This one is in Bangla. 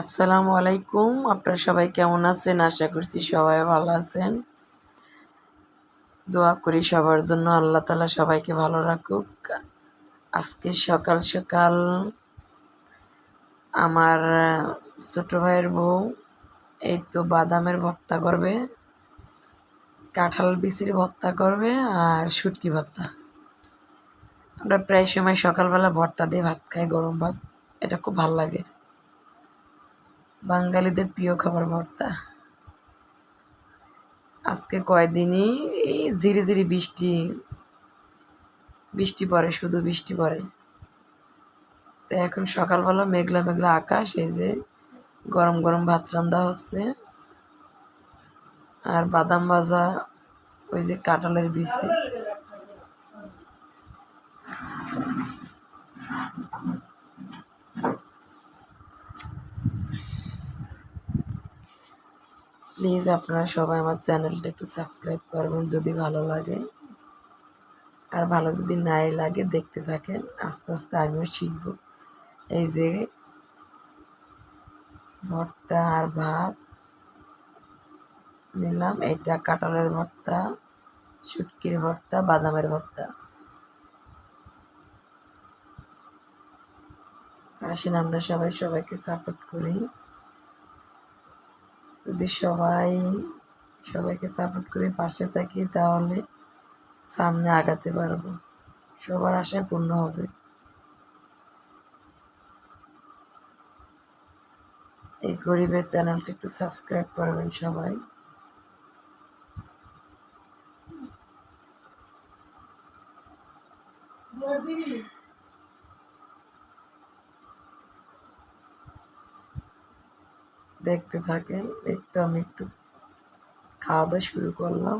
আসসালামু আলাইকুম। আপনারা সবাই কেমন আছেন? আশা করছি সবাই ভালো আছেন। দোয়া করি সবার জন্য আল্লাহ তালা সবাইকে ভালো রাখুক। আজকে সকাল সকাল আমার ছোট ভাইয়ের বউ, এই তো বাদামের ভর্তা করবে, কাঁঠাল বিচির ভর্তা করবে আর শুটকি ভর্তা। আমরা প্রায় সময় সকালবেলা ভর্তা দিয়ে ভাত খাই, গরম ভাত। এটা খুব ভালো লাগে। বাঙালিদের প্রিয় খাবার ভর্তা। আজকে কয়দিনই এই ঝিরি ঝিরি বৃষ্টি বৃষ্টি পড়ে, শুধু বৃষ্টি পড়ে। তো এখন সকালবেলা মেঘলা মেঘলা আকাশ, এই যে গরম গরম ভাত রান্না হচ্ছে। আর বাদাম ভাজা, ওই যে কাঁঠালের বিচি। প্লিজ আপনারা সবাই আমার চ্যানেলটা একটু সাবস্ক্রাইব করবেন যদি ভালো লাগে। আর ভালো যদি নাই লাগে দেখতে থাকেন, আস্তে আস্তে আমিও শিখব। এই যে, ভর্তা আর ভাত নিলাম। এটা কাঁঠালের ভর্তা, শুটকির ভর্তা, বাদামের ভর্তা। আসেন আমরা সবাই সবাইকে সাপোর্ট করি। যদি সবাই সবাইকে সাপোর্ট করে পাশে থাকি, তাহলে সামনে আগাতে পারব। সবার আশায় পূর্ণ হবে। এই গরিবের চ্যানেলটি একটু সাবস্ক্রাইব করবেন সবাই। দেখতে থাকেন। একটু আমি একটু খাওয়া দাওয়া শুরু করলাম।